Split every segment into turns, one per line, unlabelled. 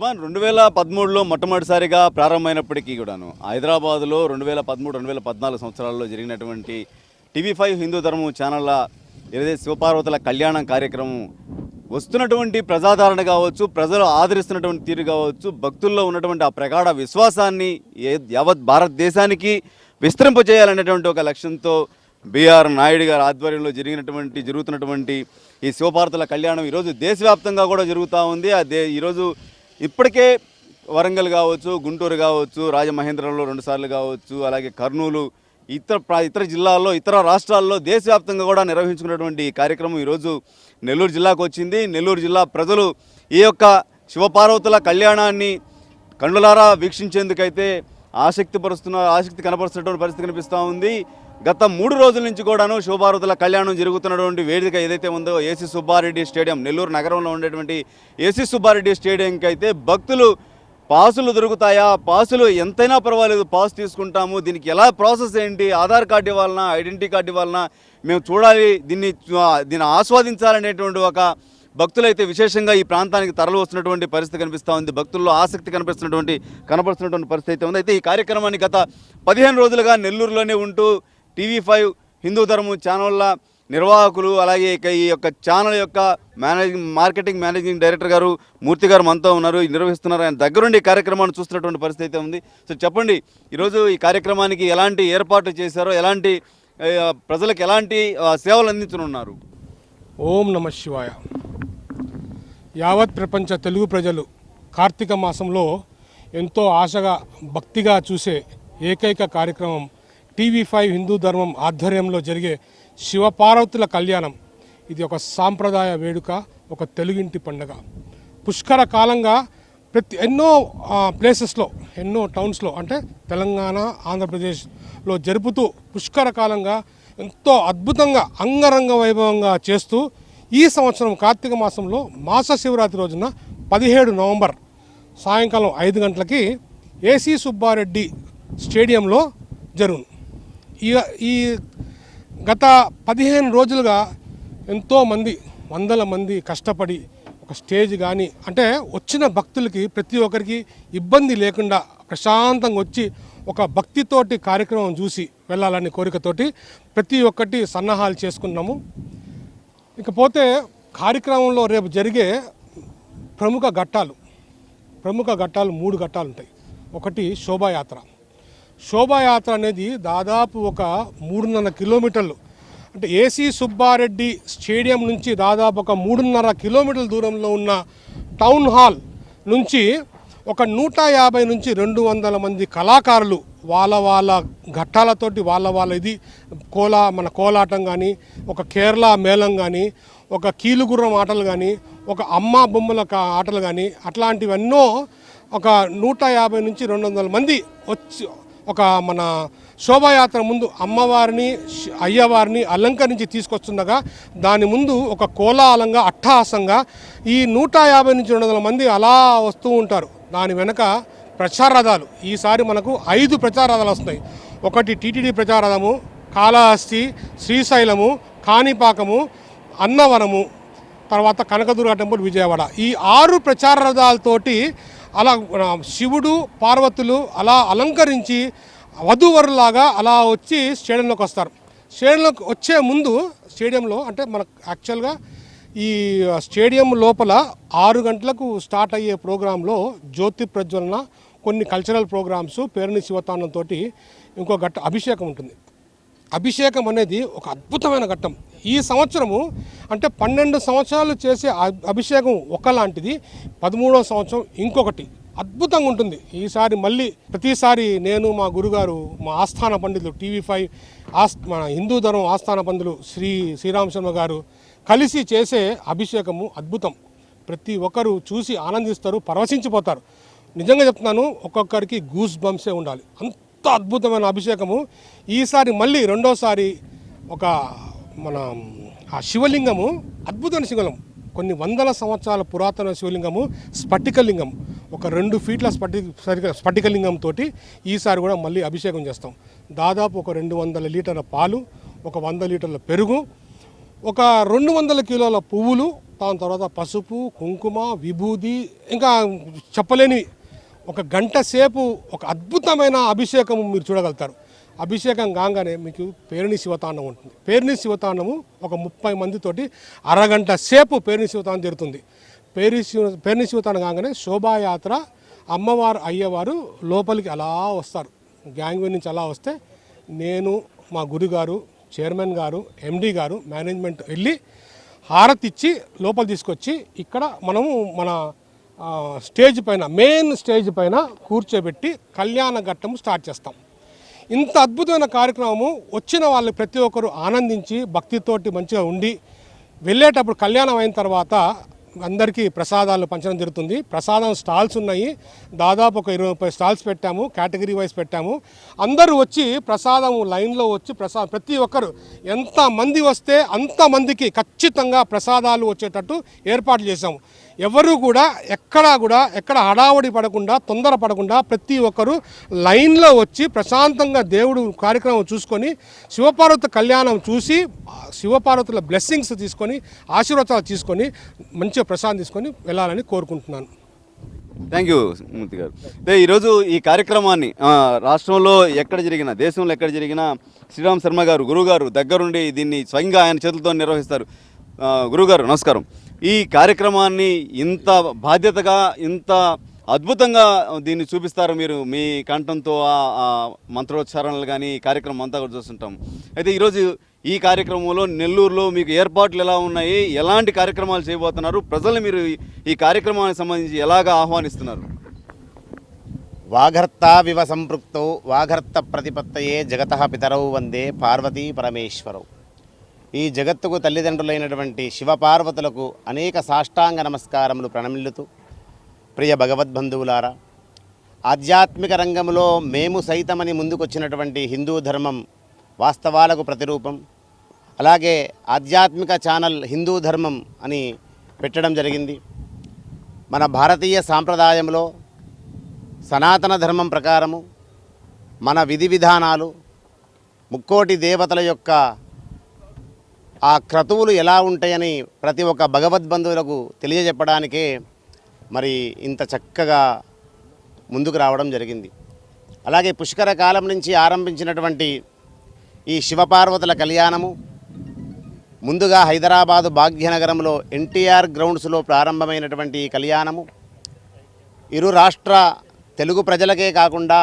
సుమారు రెండు వేల పదమూడులో మొట్టమొదటిసారిగా ప్రారంభమైనప్పటికీ కూడాను హైదరాబాదులో రెండు వేల పదమూడు రెండు వేల పద్నాలుగు సంవత్సరాల్లో జరిగినటువంటి టీవీ ఫైవ్ హిందూ ధర్మం ఛానళ్ళ ఏదైతే శివపార్వతుల కళ్యాణం కార్యక్రమం వస్తున్నటువంటి ప్రజాదరణ కావచ్చు ప్రజలు ఆదరిస్తున్నటువంటి తీరు కావచ్చు భక్తుల్లో ఉన్నటువంటి ఆ ప్రగాఢ విశ్వాసాన్ని ఏ యావత్ భారతదేశానికి విస్తరింపజేయాలనేటువంటి ఒక లక్ష్యంతో బీఆర్ నాయుడు గారి ఆధ్వర్యంలో జరిగినటువంటి జరుగుతున్నటువంటి ఈ శివపార్వతుల కళ్యాణం ఈరోజు దేశవ్యాప్తంగా కూడా జరుగుతూ ఉంది. ఆ దే ఈరోజు ఇప్పటికే వరంగల్ కావచ్చు గుంటూరు కావచ్చు రాజమహేంద్రంలో రెండుసార్లు కావచ్చు అలాగే కర్నూలు ఇతర ఇతర జిల్లాల్లో ఇతర రాష్ట్రాల్లో దేశవ్యాప్తంగా కూడా నిర్వహించుకున్నటువంటి ఈ కార్యక్రమం ఈరోజు నెల్లూరు జిల్లాకు వచ్చింది. నెల్లూరు జిల్లా ప్రజలు ఈ యొక్క శివపార్వతుల కళ్యాణాన్ని కండులారా వీక్షించేందుకైతే ఆసక్తి పరుస్తున్న ఆసక్తి కనపరుస్తున్నటువంటి పరిస్థితి కనిపిస్తూ ఉంది. గత మూడు రోజుల నుంచి కూడాను శివపార్వతుల కళ్యాణం జరుగుతున్నటువంటి వేదిక ఏదైతే ఉందో ఏసీ సుబ్బారెడ్డి స్టేడియం నెల్లూరు నగరంలో ఉండేటువంటి ఏసీ సుబ్బారెడ్డి స్టేడియంకి అయితే భక్తులు పాసులు దొరుకుతాయా? పాసులు ఎంతైనా పర్వాలేదు పాస్ తీసుకుంటాము. దీనికి ఎలా ప్రాసెస్ ఏంటి? ఆధార్ కార్డు ఇవ్వాలన్నా ఐడెంటిటీ కార్డు ఇవ్వాలన్నా మేము చూడాలి. దీన్ని దీన్ని ఆస్వాదించాలనేటువంటి ఒక భక్తులైతే విశేషంగా ఈ ప్రాంతానికి తరలి వస్తున్నటువంటి పరిస్థితి కనిపిస్తూ ఉంది. భక్తుల్లో ఆసక్తి కనిపిస్తున్నటువంటి కనపడుతున్నటువంటి పరిస్థితి అయితే ఉంది. అయితే ఈ కార్యక్రమాన్ని గత పదిహేను రోజులుగా నెల్లూరులోనే ఉంటూ టీవీ ఫైవ్ హిందూ ధర్మం ఛానళ్ళ నిర్వాహకులు అలాగే ఇక ఈ యొక్క ఛానల్ యొక్క మేనేజింగ్ మార్కెటింగ్ మేనేజింగ్ డైరెక్టర్ గారు మూర్తి గారు మనతో ఉన్నారు నిర్వహిస్తున్నారు. ఆయన దగ్గరుండి కార్యక్రమాన్ని చూస్తున్నటువంటి పరిస్థితి అయితే ఉంది. సో చెప్పండి ఈరోజు ఈ కార్యక్రమానికి ఎలాంటి ఏర్పాట్లు చేశారో ఎలాంటి ప్రజలకు ఎలాంటి సేవలు అందించనున్నారు?
ఓం నమ శివాయ. యావత్ ప్రపంచ తెలుగు ప్రజలు కార్తీక మాసంలో ఎంతో ఆశగా భక్తిగా చూసే ఏకైక కార్యక్రమం టీవీ ఫైవ్ హిందూ ధర్మం ఆధ్వర్యంలో జరిగే శివపార్వతుల కళ్యాణం. ఇది ఒక సాంప్రదాయ వేడుక ఒక తెలుగింటి పండుగ. పుష్కర కాలంగా ప్రతి ఎన్నో ప్లేసెస్లో ఎన్నో టౌన్స్లో అంటే తెలంగాణ ఆంధ్రప్రదేశ్లో జరుపుతూ పుష్కర కాలంగా ఎంతో అద్భుతంగా అంగరంగ వైభవంగా చేస్తూ ఈ సంవత్సరం కార్తీక మాసంలో మాస శివరాత్రి రోజున పదిహేడు నవంబర్ సాయంకాలం ఐదు గంటలకి ఏసీ సుబ్బారెడ్డి స్టేడియంలో జరుగును. ఈ ఈ గత పదిహేను రోజులుగా ఎంతోమంది వందల మంది కష్టపడి ఒక స్టేజ్ కానీ అంటే వచ్చిన భక్తులకి ప్రతి ఒక్కరికి ఇబ్బంది లేకుండా ప్రశాంతంగా వచ్చి ఒక భక్తితోటి కార్యక్రమం చూసి వెళ్ళాలనే కోరికతోటి ప్రతి ఒక్కటి సన్నాహాలు చేసుకున్నాము. ఇకపోతే కార్యక్రమంలో రేపు జరిగే ప్రముఖ ఘట్టాలు ప్రముఖ ఘట్టాలు మూడు ఘట్టాలు ఉంటాయి ఒకటి శోభాయాత్ర. శోభాయాత్ర అనేది దాదాపు ఒక మూడున్నర కిలోమీటర్లు. అంటే ఏసీ సుబ్బారెడ్డి స్టేడియం నుంచి దాదాపు ఒక మూడున్నర కిలోమీటర్ల దూరంలో ఉన్న టౌన్ హాల్ నుంచి ఒక నూట యాభై నుంచి రెండు వందల మంది కళాకారులు వాళ్ళ వాళ్ళ ఘట్టాలతోటి వాళ్ళ వాళ్ళ ఇది కోలా మన కోలాటం కానీ ఒక కేరళ మేళం కానీ ఒక కీలుగుర్రం ఆటలు కానీ ఒక అమ్మ బొమ్మల ఆటలు కానీ అట్లాంటివన్నో ఒక నూట యాభై నుంచి రెండు వందల మంది వచ్చి ఒక మన శోభాయాత్ర ముందు అమ్మవారిని అయ్యవారిని అలంకరించి తీసుకొస్తుండగా దాని ముందు ఒక కోలాహలంగా అట్టహాసంగా ఈ నూట యాభై నుంచి రెండు వందల మంది అలా వస్తూ ఉంటారు. దాని వెనక ప్రచార రథాలు ఈసారి మనకు ఐదు ప్రచార రథాలు వస్తున్నాయి. ఒకటి టీటీడీ ప్రచారథము కాళహస్తి శ్రీశైలము కాణిపాకము అన్నవరము తర్వాత కనకదుర్గ టెంపుల్ విజయవాడ. ఈ ఆరు ప్రచార రథాలతోటి అలా శివుడు పార్వతులు అలా అలంకరించి వధూవరులాగా అలా వచ్చి స్టేడియంలోకి వస్తారు. స్టేడియంలోకి వచ్చే ముందు స్టేడియంలో అంటే మనకు యాక్చువల్గా ఈ స్టేడియం లోపల ఆరు గంటలకు స్టార్ట్ అయ్యే ప్రోగ్రాంలో జ్యోతి ప్రజ్వలన కొన్ని కల్చరల్ ప్రోగ్రామ్స్ పేరుని శివతానంతో ఇంకో గట్ట అభిషేకం ఉంటుంది. అభిషేకం అనేది ఒక అద్భుతమైన ఘట్టం. ఈ సంవత్సరము అంటే పన్నెండు సంవత్సరాలు చేసే అభిషేకం ఒకలాంటిది. పదమూడవ సంవత్సరం ఇంకొకటి. అద్భుతంగా ఉంటుంది. ఈసారి మళ్ళీ ప్రతిసారి నేను మా గురుగారు మా ఆస్థాన పండితులు టీవీ ఫైవ్ ఆస్ మన హిందూ ధర్మం ఆస్థాన పండితులు శ్రీ శ్రీరామ శర్మ గారు కలిసి చేసే అభిషేకము అద్భుతం. ప్రతి ఒక్కరు చూసి ఆనందిస్తారు పరవశించిపోతారు. నిజంగా చెప్తున్నాను ఒక్కొక్కరికి గూస్ బంప్సే ఉండాలి. అంత అద్భుతమైన అభిషేకము. ఈసారి మళ్ళీ రెండోసారి ఒక మన ఆ శివలింగము అద్భుతమైన శివలింగం. కొన్ని వందల సంవత్సరాల పురాతన శివలింగము స్ఫటికలింగం. ఒక రెండు ఫీట్ల స్ఫటి స్ఫటిక- స్ఫటికలింగంతో ఈసారి కూడా మళ్ళీ అభిషేకం చేస్తాం. దాదాపు ఒక రెండు వందల లీటర్ల పాలు ఒక వంద లీటర్ల పెరుగు ఒక రెండు వందల కిలోల పువ్వులు దాని తర్వాత పసుపు కుంకుమ విభూది ఇంకా చెప్పలేని ఒక గంట సేపు ఒక అద్భుతమైన అభిషేకం మీరు చూడగలుగుతారు. అభిషేకం కాగానే మీకు పేరుని శివతాండం ఉంటుంది. పేరుని శివతాండము ఒక ముప్పై మందితోటి అరగంట సేపు పేరుని శివతాండం జరుగుతుంది. పేరు శివ పేరుని శివతాండం కాగానే శోభాయాత్ర అమ్మవారు అయ్యవారు లోపలికి అలా వస్తారు. గ్యాంగ్వే నుంచి అలా వస్తే నేను మా గురుగారు చైర్మన్ గారు ఎండీ గారు మేనేజ్మెంట్ వెళ్ళి హారతి ఇచ్చి లోపల తీసుకొచ్చి ఇక్కడ మనము మన స్టేజ్ పైన మెయిన్ స్టేజ్ పైన కూర్చోబెట్టి కళ్యాణ ఘట్టము స్టార్ట్ చేస్తాం. ఇంత అద్భుతమైన కార్యక్రమము వచ్చిన వాళ్ళు ప్రతి ఒక్కరు ఆనందించి భక్తితోటి మంచిగా ఉండి వెళ్ళేటప్పుడు కళ్యాణం అయిన తర్వాత అందరికీ ప్రసాదాలు పంచడం జరుగుతుంది. ప్రసాదం స్టాల్స్ ఉన్నాయి. దాదాపు ఒక ఇరవై ముప్పై స్టాల్స్ పెట్టాము కేటగిరీ వైజ్ పెట్టాము. అందరూ వచ్చి ప్రసాదం లైన్లో వచ్చి ప్రసా ప్రతి ఒక్కరు ఎంత మంది వస్తే అంతమందికి ఖచ్చితంగా ప్రసాదాలు వచ్చేటట్టు ఏర్పాట్లు చేశాము. ఎవరు కూడా ఎక్కడా కూడా ఎక్కడ హడావడి పడకుండా తొందర పడకుండా ప్రతి ఒక్కరు లైన్లో వచ్చి ప్రశాంతంగా దేవుడు కార్యక్రమం చూసుకొని శివపార్వతి కళ్యాణం చూసి శివపార్వతుల బ్లెస్సింగ్స్ తీసుకొని ఆశీర్వచనాలు తీసుకొని మంచిగా ప్రసాదం తీసుకొని వెళ్ళాలని కోరుకుంటున్నాను.
థ్యాంక్ యూ మూర్తి గారు. అయితే ఈరోజు ఈ కార్యక్రమాన్ని రాష్ట్రంలో ఎక్కడ జరిగినా దేశంలో ఎక్కడ జరిగినా శ్రీరామ్ శర్మ గారు గురుగారు దగ్గరుండి దీన్ని స్వయంగా ఆయన చేతులతో నిర్వహిస్తారు. గురుగారు నమస్కారం. ఈ కార్యక్రమాన్ని ఇంత బాధ్యతగా ఇంత అద్భుతంగా దీన్ని చూపిస్తారు మీరు మీ కంఠంతో ఆ మంత్రోచ్చారణలు కానీ ఈ కార్యక్రమం అంతా కూడా చూస్తుంటాం. అయితే ఈరోజు ఈ కార్యక్రమంలో నెల్లూరులో మీకు ఏర్పాట్లు ఎలా ఉన్నాయి? ఎలాంటి కార్యక్రమాలు చేయబోతున్నారు? ప్రజల్ని మీరు ఈ- కార్యక్రమానికి సంబంధించి ఎలాగా ఆహ్వానిస్తున్నారు?
వాఘర్తావివ సంపృక్తౌ వాఘర్త ప్రతిపత్తయే జగత పితరౌ వందే పార్వతీ పరమేశ్వరౌ. ఈ జగత్తుకు తల్లిదండ్రులైనటువంటి శివపార్వతులకు అనేక సాష్టాంగ నమస్కారములు ప్రణమిల్లుతూ ప్రియ భగవద్బంధువులారా ఆధ్యాత్మిక రంగంలో మేము సైతమని ముందుకొచ్చినటువంటి హిందూ ధర్మం వాస్తవాలకు ప్రతిరూపం అలాగే ఆధ్యాత్మిక ఛానల్ హిందూ ధర్మం అని పెట్టడం జరిగింది. మన భారతీయ సాంప్రదాయంలో సనాతన ధర్మం ప్రకారము మన విధి విధానాలు ముక్కోటి దేవతల యొక్క ఆ క్రతువులు ఎలా ఉంటాయని ప్రతి ఒక్క భగవద్బంధువులకు తెలియజెప్పడానికే మరి ఇంత చక్కగా ముందుకు రావడం జరిగింది. అలాగే పుష్కర కాలం నుంచి ఆరంభించినటువంటి ఈ శివపార్వతుల కళ్యాణము ముందుగా హైదరాబాదు భాగ్యనగరంలో ఎన్టీఆర్ గ్రౌండ్స్లో ప్రారంభమైనటువంటి ఈ కళ్యాణము ఇరు రాష్ట్ర తెలుగు ప్రజలకే కాకుండా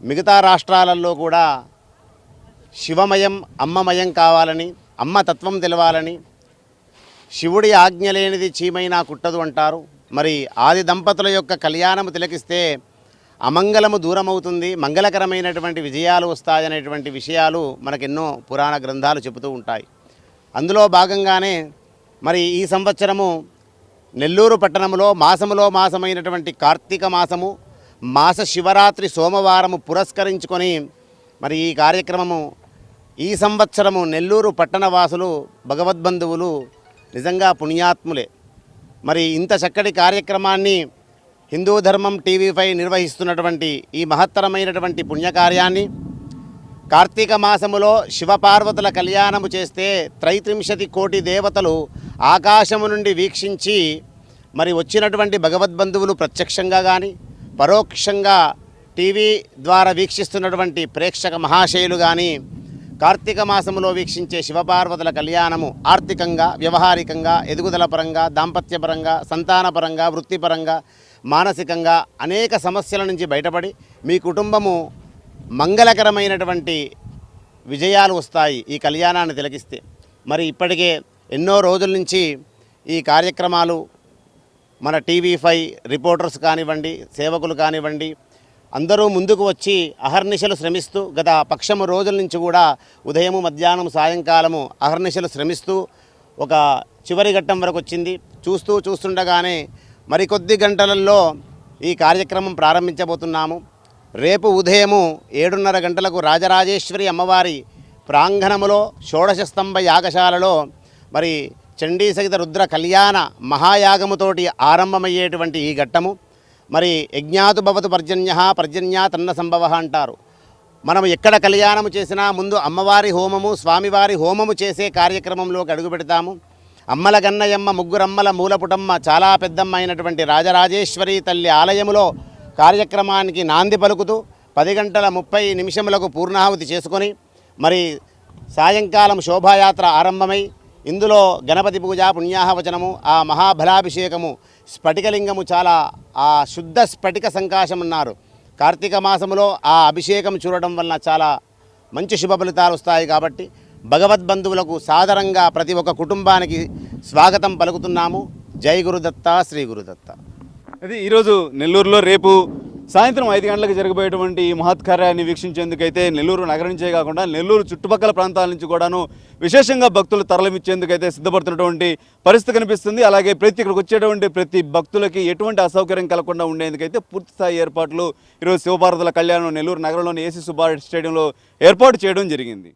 మిగతా రాష్ట్రాలలో కూడా శివమయం అమ్మమయం కావాలని అమ్మ తత్వం తెలవాలని శివుడి ఆజ్ఞ లేనిది చీమైనా కుట్టదు అంటారు. మరి ఆది దంపతుల యొక్క కళ్యాణము తిలకిస్తే అమంగళము దూరమవుతుంది. మంగళకరమైనటువంటి విజయాలు వస్తాయనేటువంటి విషయాలు మనకెన్నో పురాణ గ్రంథాలు చెబుతూ ఉంటాయి. అందులో భాగంగానే మరి ఈ సంవత్సరము నెల్లూరు పట్టణంలో మాసములో మాసమైనటువంటి కార్తీక మాసము మాస శివరాత్రి సోమవారము పురస్కరించుకొని మరి ఈ కార్యక్రమము ఈ సంవత్సరము నెల్లూరు పట్టణ వాసులు భగవద్బంధువులు నిజంగా పుణ్యాత్ములే. మరి ఇంత చక్కటి కార్యక్రమాన్ని హిందూ ధర్మం టీవీపై నిర్వహిస్తున్నటువంటి ఈ మహత్తరమైనటువంటి పుణ్యకార్యాన్ని కార్తీక మాసములో శివపార్వతుల కళ్యాణము చేస్తే త్రైత్రింశతి కోటి దేవతలు ఆకాశము నుండి వీక్షించి మరి వచ్చినటువంటి భగవద్బంధువులు ప్రత్యక్షంగా కానీ పరోక్షంగా టీవీ ద్వారా వీక్షిస్తున్నటువంటి ప్రేక్షక మహాశయులు కానీ కార్తీక మాసములో వీక్షించే శివపార్వతుల కళ్యాణము ఆర్థికంగా వ్యవహారికంగా ఎదుగుదల పరంగా దాంపత్యపరంగా సంతానపరంగా వృత్తిపరంగా మానసికంగా అనేక సమస్యల నుంచి బయటపడి మీ కుటుంబము మంగళకరమైనటువంటి విజయాలు వస్తాయి ఈ కళ్యాణాన్ని తిలకిస్తే. మరి ఇప్పటికే ఎన్నో రోజుల నుంచి ఈ కార్యక్రమాలు మన టీవీ ఫైవ్ రిపోర్టర్స్ కానివ్వండి సేవకులు కానివ్వండి అందరూ ముందుకు వచ్చి అహర్నిశలు శ్రమిస్తూ గత పక్షము రోజుల నుంచి కూడా ఉదయము మధ్యాహ్నం సాయంకాలము అహర్నిశలు శ్రమిస్తూ ఒక చివరి ఘట్టం వరకు వచ్చింది. చూస్తూ చూస్తుండగానే మరికొద్ది గంటలలో ఈ కార్యక్రమం ప్రారంభించబోతున్నాము. రేపు ఉదయము ఏడున్నర గంటలకు రాజరాజేశ్వరి అమ్మవారి ప్రాంగణములో షోడశ స్తంభ యాగశాలలో మరి చండీ సహిత రుద్ర కళ్యాణ మహాయాగముతోటి ఆరంభమయ్యేటువంటి ఈ ఘట్టము. మరి యజ్ఞాతు భవతు పర్జన్య పర్జన్యా తన్న సంభవ అంటారు. మనం ఎక్కడ కళ్యాణము చేసినా ముందు అమ్మవారి హోమము స్వామివారి హోమము చేసే కార్యక్రమంలోకి అడుగు పెడతాము. అమ్మల గన్నయమ్మ ముగ్గురమ్మల మూలపుటమ్మ చాలా పెద్దమ్మ అయినటువంటి రాజరాజేశ్వరి తల్లి ఆలయములో కార్యక్రమానికి నాంది పలుకుతూ పది గంటల ముప్పై నిమిషములకు పూర్ణాహుతి చేసుకొని మరి సాయంకాలం శోభాయాత్ర ఆరంభమై ఇందులో గణపతి పూజ పుణ్యాహవచనము ఆ మహాబలాభిషేకము స్ఫటికలింగము చాలా ఆ శుద్ధ స్ఫటిక సంకాశం అన్నారు. కార్తీక మాసములో ఆ అభిషేకం చూడడం వలన చాలా మంచి శుభ ఫలితాలు వస్తాయి కాబట్టి భగవద్బంధువులకు సాదరంగా ప్రతి ఒక్క కుటుంబానికి స్వాగతం పలుకుతున్నాము. జై గురుదత్త శ్రీ గురుదత్త.
అది ఈరోజు నెల్లూరులో రేపు సాయంత్రం ఐదు గంటలకు జరగబోయేటువంటి ఈ మహత్ కార్యాన్ని వీక్షించేందుకైతే నెల్లూరు నగరం నుంచే కాకుండా నెల్లూరు చుట్టుపక్కల ప్రాంతాల నుంచి కూడాను విశేషంగా భక్తులు తరలిమిచ్చేందుకైతే సిద్ధపడుతున్నటువంటి పరిస్థితి కనిపిస్తుంది. అలాగే ప్రతి ఇక్కడికి వచ్చేటువంటి ప్రతి భక్తులకి ఎటువంటి అసౌకర్యం కలగకుండా ఉండేందుకైతే పూర్తి స్థాయి ఏర్పాట్లు ఈరోజు శివభారతుల కళ్యాణం నెల్లూరు నగరంలోని ఏసీ సుబ్బారెడ్డి స్టేడియంలో ఏర్పాటు చేయడం జరిగింది.